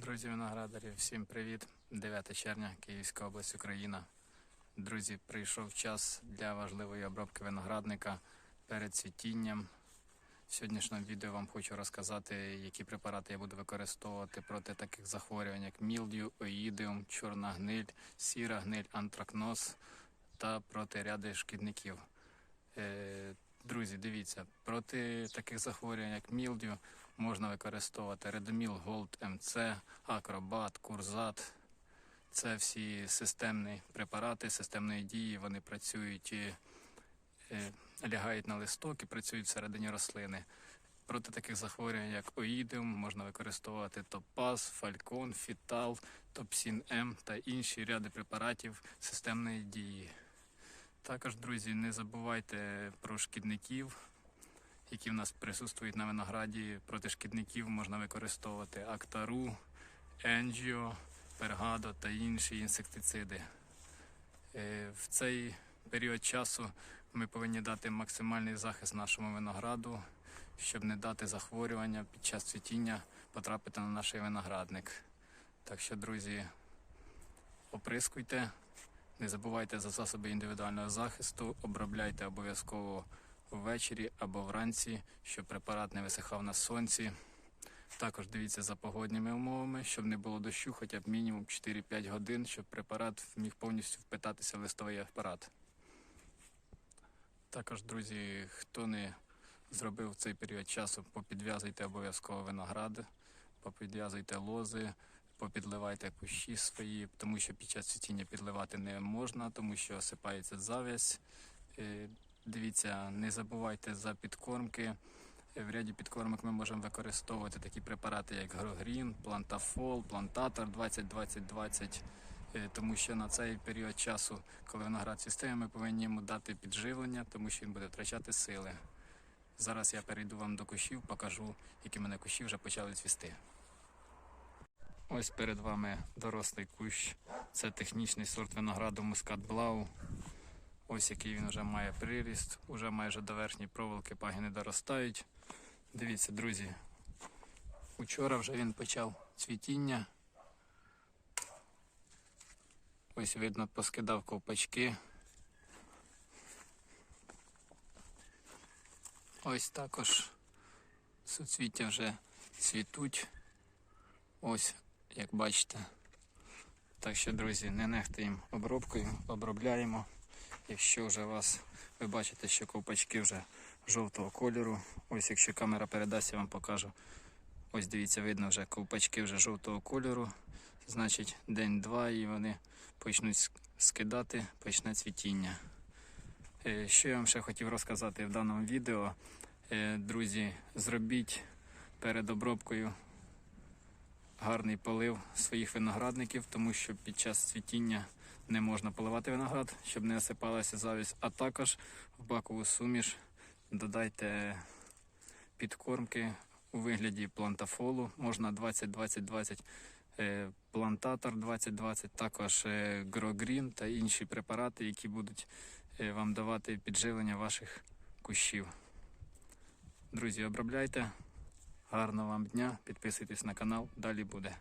Друзі виноградарі, всім привіт! 9 червня, Київська область, Україна. Друзі, прийшов час для важливої обробки виноградника перед цвітінням. В сьогоднішньому відео вам хочу розказати, які препарати я буду використовувати проти таких захворювань, як мілдю, оїдіум, чорна гниль, сіра гниль, антракноз та проти ряди шкідників. Е, Друзі, дивіться, проти таких захворювань, як мілдю, можна використовувати Редоміл Голд МЦ, Акробат, Курзат. Це всі системні препарати системної дії. Вони працюють, і, е, лягають на листок і працюють всередині рослини. Проти таких захворювань, як оїдіум, можна використовувати топаз, фалькон, фітал, топсін М та інші ряди препаратів системної дії. Також, друзі, не забувайте про шкідників, які в нас присутствують на винограді. Проти шкідників можна використовувати актару, енджіо, пергадо та інші інсектициди. Е, В цей період часу ми повинні дати максимальний захист нашому винограду, щоб не дати захворювання під час цвітіння потрапити на наш виноградник. Так що, друзі, оприскуйте. Не забувайте за засоби індивідуального захисту, обробляйте обов'язково ввечері або вранці, щоб препарат не висихав на сонці. Також дивіться за погодніми умовами, щоб не було дощу, хоча б мінімум 4-5 годин, щоб препарат міг повністю впитатися в листовий апарат. Також, друзі, хто не зробив цей період часу, попідв'язуйте обов'язково виноград, попідв'язуйте лози, попідливайте кущі свої, тому що під час цвітіння підливати не можна, тому що осипається завязь. Е, Дивіться, не забувайте за підкормки. Е, В ряді підкормок ми можемо використовувати такі препарати, як Грогрін, Плантафол, Плантатор 20-20-20, е, тому що на цей період часу, коли виноград цвістає, ми повинні йому дати підживлення, тому що він буде втрачати сили. Зараз я перейду вам до кущів, покажу, які мене кущі вже почали цвісти. Ось перед вами дорослий кущ. Це технічний сорт винограду Мускат Блау. Ось який він вже має приріст, уже майже до верхньої проволоки пагіни доростають. Дивіться, друзі. Учора вже він почав цвітіння. Ось видно, поскидав ковпачки. Ось також суцвіття вже цвітуть. Ось, як бачите. Так що, друзі, не нехтуємо обробкою, обробляємо. Якщо вже вас, ви бачите, що ковпачки вже жовтого кольору. Ось якщо камера передасть, я вам покажу. Ось дивіться, видно вже ковпачки вже жовтого кольору. Значить, день-два і вони почнуть скидати, почне цвітіння. Е, Що я вам ще хотів розказати в даному відео. Е, Друзі, зробіть перед обробкою гарний полив своїх виноградників, тому що під час цвітіння не можна поливати виноград, щоб не осипалася завість. А також в бакову суміш додайте підкормки у вигляді плантафолу. Можна 20-20-20, е, плантатор 20-20, також е, грогрін та інші препарати, які будуть е, вам давати підживлення ваших кущів. Друзі, обробляйте. Гарного вам дня, підписуйтесь на канал, далі буде.